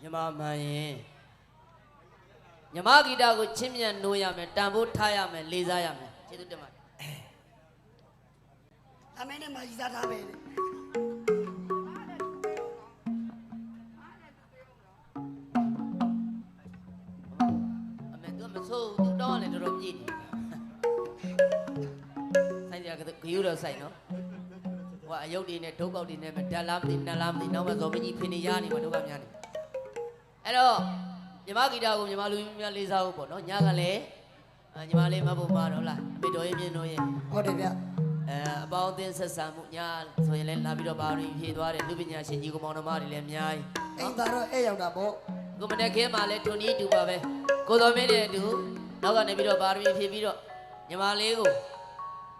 မြမမှန်ရင်မြမဂီတကိုချင်းမြန်နိုးရမယ်တန်ဖိုးထားရမယ်လေးစားရမယ်ကျေးဇူးတင်ပါတယ်အမေနဲ့မကြီးစားထားပဲလေအမေသူကမဆိုးဘူးသူတောင်းရတယ်တော်တော်ပြည့်နေဆိုင်ကြကယူတော့ဆိုင်နော်ဟိုကအယုတ်တွေနဲ့ဒုက္ကောက်တွေနဲ့မဓာတ်လားမသိနတ်လားမသိနောက်မှဇော်မကြီးဖင်နေရနေမှာဒုက္ခများနေ အဲ့တော့မြမဂီတကိုမြမလူမျိုးများလေးစားဖို့ပေါ့နော်ညကလည်းအာညီမလေးမဖို့မှာတော့လားအမေတော်ရင်မြင်တော့ရင်ဟုတ်တယ်ဗျအဲအပေါင်းအသင်းဆက်ဆံမှုညာဆိုရင်လည်းလာပြီးတော့ပါရင်ဖြည့်သွားတယ်လူပညာရှင်ကြီးကောင်မောင်နှမတွေလည်းအများကြီးအိမ်သားတော့အဲ့ရောက်တာပေါ့ကိုမနေ့ကမှလည်းထုံကြီးတူပါပဲကိုတော်မင်းနဲ့အတူနောက်ကနေပြီးတော့ပါရမီဖြည့်ပြီးတော့ညီမလေးကို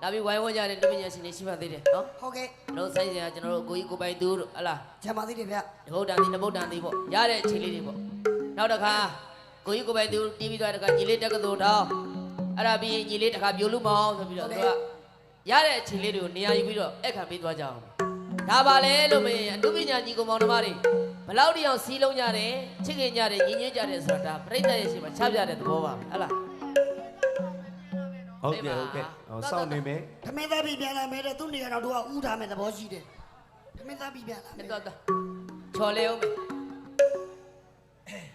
လာပြီးဝိုင်းဝန်းကြတဲ့လူပညာရှင်တွေရှိပါသေးတယ်နော်ဟုတ်ကဲ့ကျွန်တော်ဆိုင်စရာကျွန်တော်တို့ကိုကြီးကိုပိုင်သူတို့ဟလာချမ်းပါသေးတယ်ဗျဒီဘုဒ္ဓံဒီနဗုဒ္ဓံဒီပေါ့ရတဲ့အခြေလေးတွေပေါ့နောက်တစ်ခါကိုကြီးကိုပိုင်သူတီးပြီးသွားတဲ့ခါညီလေးတက္ကသိုလ်တောင်းအဲ့ဒါပြီးရင်ညီလေးတစ်ခါပြိုလူမောင်းဆိုပြီးတော့သူကရတဲ့အခြေလေးတွေကိုနေရာယူပြီးတော့အခန့်ပေးသွားကြအောင်ဒါပါလေလို့မင်းအတုပညာကြီးကောင်မောင်နှမတွေဘလောက်တည်းအောင်စီးလုံးကြတယ်ချစ်ခင်ကြတယ်ညီညွတ်ကြတယ်ဆိုတာဒါပြိတ္တရဲ့ရှိမှာချပြတဲ့သဘောပါပဲဟလား ဟုတ်ကဲ့ဟုတ်ကဲ့ဟောစောင့်နေမယ်ဓမင်းသားပြီးပြန်လာမယ်တဲ့သူနေရာတော့သူကဥထားမယ်သဘောရှိတယ်ဓမင်းသားပြီးပြန်လာမယ်တော့တော့ချော်လေအောင်မယ်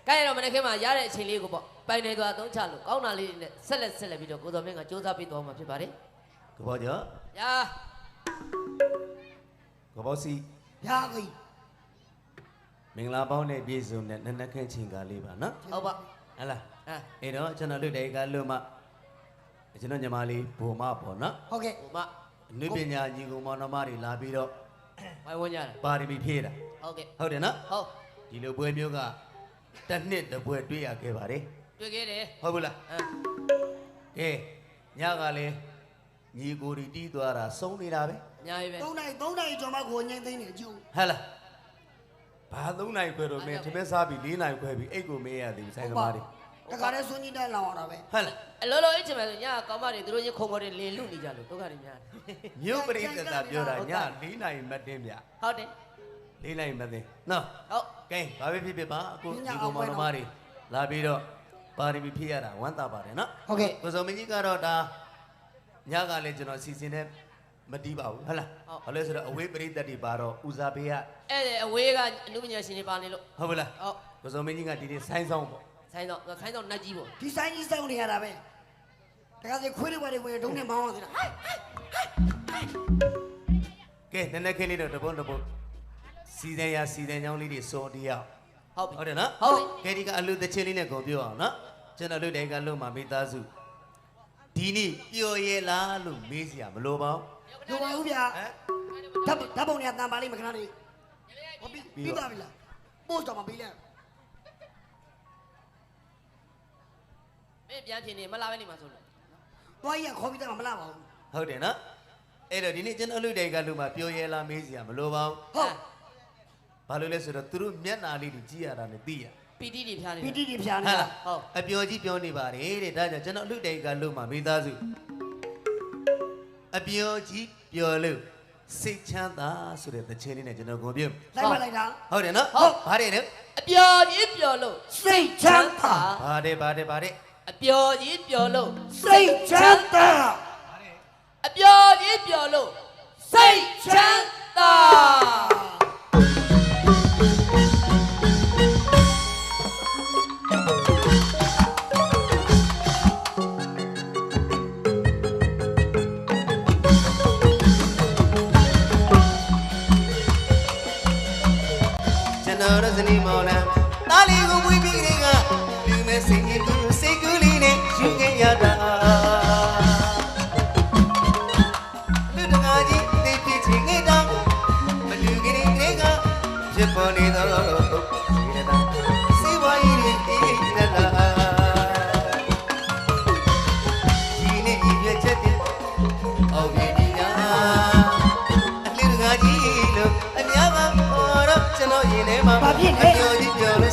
ကဲရတော့မနေ့ကမှရတဲ့အချိန်လေးကိုပေါ့ပိုင်နေသွားသုံးချလို့ကောင်းတာလေးတွေနဲ့ဆက်လက်ဆက်လက်ပြီးတော့ကိုတော်မင်းကစူးစမ်းပြီးတော့မှာဖြစ်ပါတယ်ကဘောကြော။ညာကဘောစီရာကြီးမင်္ဂလာပေါင်းနဲ့ပြည့်စုံတဲ့နက်နက်ခန့်ချင်းကားလေးပါနော်ဟုတ်ပါဟဟလားအဲအဲ့တော့ကျွန်တော်တို့တိုက်ကလွတ်မှ ကျွန်တော်ညီမလေးဘုံမပေါ့နော်ဟုတ်ကဲ့ဟိုမအနုပညာညီကောင်မောင်နှမတွေလာပြီးတော့ဝိုင်းဝန်းကြတယ်ပါရမီဖြည့်တာဟုတ်ကဲ့ဟုတ်တယ်နော်ဟုတ်ဒီလိုပွဲမျိုးကတစ်နှစ်တစ်ပွဲတွေ့ရခဲ့ပါတယ်တွေ့ခဲ့တယ်ဟုတ်ဘူးလားအဲကဲညကလည်းညီကိုရီတီးသွားတာစုံနေတာပဲအများကြီးပဲ၃နိုင်၃နိုင်ကျော်မှကိုငိမ့်သိမ့်နေကြည့်ဟဲ့လားဘာသုံးနိုင်ခွဲတော့မင်းထမင်းစားပြီး၄နိုင်ခွဲပြီးအိတ်ကိုမေးရသည်ဆိုင်သမားတွေ တခါတည်းဆွညင်းတက်လောင်အောင်တာပဲဟဲ့လားအလောလောအိတ်ချင်မယ်ဆိုညာကောင်းမတွေသူတို့ချင်းခုံခေါ်တွေလင်လူနေကြလို့ဒုက္ခတွေများတယ်မြို့ပရိသတ်သာပြောတာည၄နိုင်မတ်တင်းဗျဟုတ်တယ်၄နိုင်မတ်တင်းနော်ဟုတ်ကဲဘာပဲဖြစ်ဖြစ်ပါအခုဒီကောင်မောင်နှမတွေလာပြီးတော့ပါရမီဖြည့်ရတာဝမ်းသာပါတယ်နော်ဟုတ်ကဲ့ကိုစုံမင်းကြီးကတော့ဒါညကလည်းကျွန်တော်စီစဉ်နေမတီးပါဘူးဟုတ်လားဘာလို့လဲဆိုတော့အဝေးပရိသတ်တွေပါတော့ဦးစားပေးရအဲ့ဒါအဝေးကအနုပညာရှင်တွေပါနေလို့ဟုတ်ဘူးလားဟုတ်ကိုစုံမင်းကြီးကဒီနေ့ဆိုင်းဆောင်ပေါ့ ဆိုင်တော့ခိုင်းတော့နတ်ကြီးပေါ့ဒီဆိုင်ကြီးစောင့်နေရတာပဲတခါစီခွေးတွေဘာတွေဝင်ဒုံးနဲ့မောင်းအောင်သေးလားကဲနည်းနည်းခင်းလေးတော့တပုံးတပုံးစီစဉ်ရစီစဉ်ချောင်းလေးတွေစောတရားဟုတ်ပြီဟုတ်တယ်နော်ဟုတ်ပြီကဲဒီကအလူတစ်ချင်းလေးနဲ့ကုန်ပြောအောင်နော်ကျွန်တော်တို့တိုက်ကလုံးမှာမိသားစုဒီနေ့ပျော်ရဲလားလို့မေးစရာမလိုပါဘူးလိုပါဘူးဗျာဟမ်ဓာတ်ဓာတ်ပုံတွေကတန်ပါလိမ့်မခဏလေးဟောပြီးပြီးပါပြီလားပို့တော့မပြီးလဲ မင်းပြန်ဖြစ်နေမလာပဲနေမှာဆိုလို့သွားကြီးကခေါ်ပြီးတော့မလာပါဘူးဟုတ်တယ်နော်အဲ့တော့ဒီနေ့ကျွန်တော်တို့တိုက်ကလုံးမှာပျော်ရဲလားမေးစရာမလိုပါဘူးဟုတ်ဘာလို့လဲဆိုတော့သူတို့မျက်နာလေးတွေကြည့်ရတာနဲ့သိရပီတိတွေဖျားနေပီတယ်တိတွေဖြာဟနေမ်တာလားဟုတ်အပျော်ကြီးပြောနေပါတယ်တဲ့ဒါကြောင့်ကျွန်တော်အလူတိုက်ကလုံးမှာမိသားစုအပျော်ကြီးပျော်လို့စိတ်ချမ်းသာဆိုတဲ့သချင်းလေးနဲ့ကျွန်တော်ကုန်ပြုလိုက်ပါလိုက်တာဟုတ်တယ်နော်ဟုတ်ဘာတဲ့လဲအပျော်ကြီးပျော်လို့စိတ်ချမ်းသာဘာတဲ့ဘာတဲ့ဘာတဲ့ အပျော်ကြီးပျော်လို့စိတ်ချမ်းသာအပျော်ကြီးပျော်လို့စိတ်ချမ်းသာ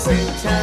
ဒီပြော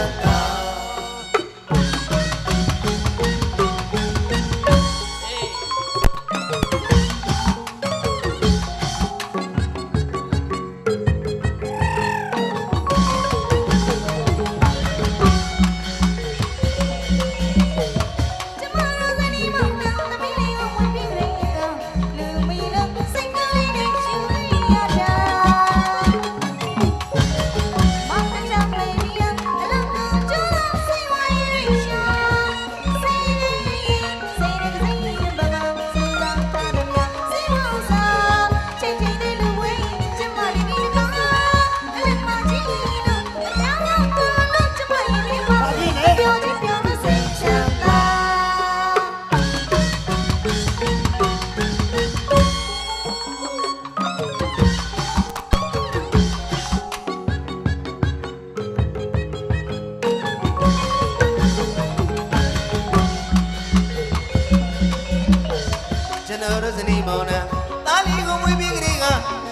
နေမောင်နာသားလေးကိုမွေးပြီးကလေးက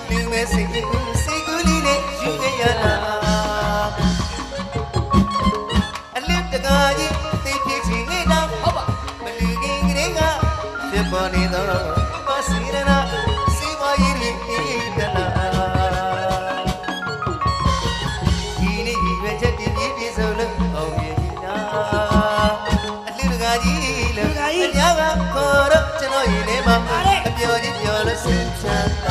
လူမဲ့စိတ်စိတ်ကူးလေးနဲ့ယူခဲ့ရတာအလင်းတကားကြီးသိဖြစ်ချင်နေတာဟုတ်ပါမလူခင်ကလေးကဖြစ်ပေါ်နေတော့ပါစီရနာစေပါရည်ရည်တနာဒီနေ့ဒီဝဲချက်တင်ပြည့်စုံလို့အောင်မြင်နေတာအလင်းတကားကြီးလည်းအများကခေါ် your, your innocent.